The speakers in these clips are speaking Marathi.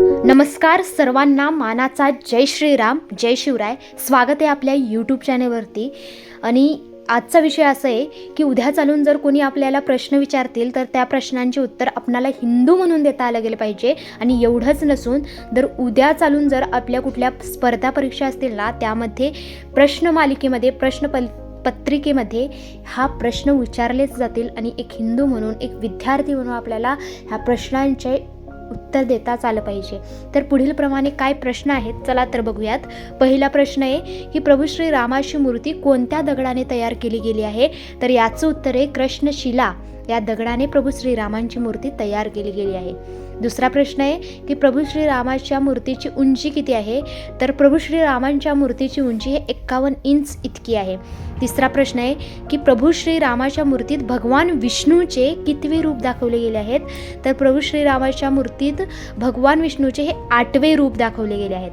नमस्कार सर्वांना मानाचा जय श्रीराम जय शिवराय. स्वागत आहे आपल्या यूट्यूब चॅनेलवरती आणि आजचा विषय असा आहे की उद्या चालून जर कोणी आपल्याला प्रश्न विचारतील तर त्या प्रश्नांचे उत्तर आपणाला हिंदू म्हणून देता आलं गेलं पाहिजे. आणि एवढंच नसून जर उद्या चालून जर आपल्या कुठल्या स्पर्धा परीक्षा असतील ना त्यामध्ये प्रश्न मालिकेमध्ये प्रश्न पल पत्रिकेमध्ये हा प्रश्न विचारलेच जातील. आणि एक हिंदू म्हणून एक विद्यार्थी म्हणून आपल्याला ह्या प्रश्नांचे उत्तर देताच आलं पाहिजे. तर पुढील प्रमाणे काय प्रश्न आहेत चला तर बघूयात. पहिला प्रश्न आहे की प्रभू श्री रामाची मूर्ती कोणत्या दगडाने तयार केली गेली आहे? तर याचं उत्तर आहे कृष्णशिला. या दगडाने प्रभू श्रीरामांची मूर्ती तयार केली गेली आहे. दुसरा प्रश्न आहे की प्रभू श्रीरामाच्या मूर्तीची उंची किती आहे? तर प्रभू श्रीरामांच्या मूर्तीची उंची हे एक्कावन्न इंच इतकी आहे. तिसरा प्रश्न आहे की प्रभू श्रीरामाच्या मूर्तीत भगवान विष्णूचे कितवे रूप दाखवले गेले आहेत? तर प्रभू श्रीरामाच्या भक्तीत भगवान विष्णूचे हे आठवे रूप दाखवले गेले आहेत.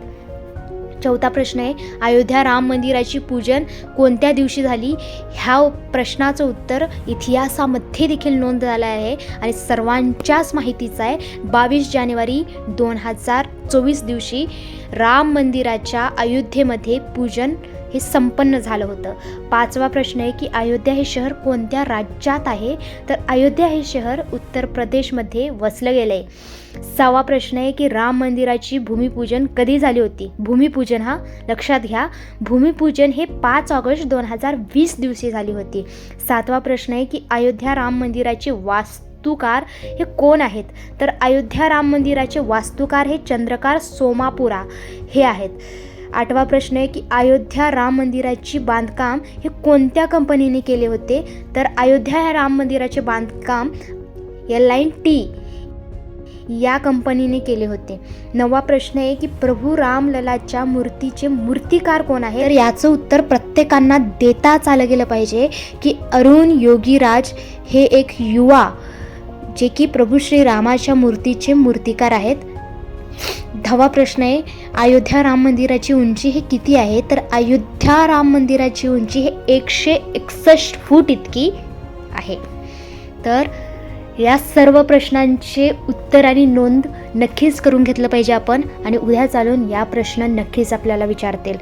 चौथा प्रश्न आहे अयोध्या राम मंदिराची पूजन कोणत्या दिवशी झाली? ह्या प्रश्नाचं उत्तर इतिहासामध्ये देखील नोंद झालं आहे आणि सर्वांच्याच माहितीचं आहे. बावीस जानेवारी दोन हजार चोवीस दिवशी राम मंदिराच्या अयोध्येमध्ये पूजन हे संपन्न झालं होतं. पाचवा प्रश्न आहे की अयोध्या हे शहर कोणत्या राज्यात आहे? तर अयोध्या हे शहर उत्तर प्रदेशमध्ये वसलं गेलं आहे सहावा प्रश्न आहे की राम मंदिराची भूमिपूजन कधी झाली होती? भूमिपूजन हा लक्षात घ्या भूमिपूजन हे पाच ऑगस्ट दोन हजार वीस दिवशी झाली होती. सातवा प्रश्न आहे की अयोध्या राम मंदिराचे वास्तुकार हे कोण आहेत? तर अयोध्या राम मंदिराचे वास्तुकार हे चंद्रकार सोमापुरा हे आहेत. आठवा प्रश्न आहे की अयोध्या राम मंदिराची बांधकाम हे कोणत्या कंपनीने केले होते? तर अयोध्या ह्या राम मंदिराचे बांधकाम एल आय टी या कंपनीने केले होते. नवा प्रश्न आहे की प्रभू रामललाच्या मूर्तीचे मूर्तिकार कोण आहे तर याचं उत्तर प्रत्येकांना देताच आलं गेलं पाहिजे की अरुण योगीराज हे एक युवा जे की प्रभू श्री रामाच्या मूर्तीचे मूर्तिकार आहेत. दहावा प्रश्न आहे. अयोध्या राम मंदिराची उंची हे किती आहे? तर अयोध्या राम मंदिराची उंची हे एकशे एकसष्ट फूट इतकी आहे. तर या सर्व प्रश्नांचे उत्तर आणि नोंद नक्कीच करून घेतलं पाहिजे आपण आणि उद्या चालून या प्रश्न नक्कीच आपल्याला विचारतील.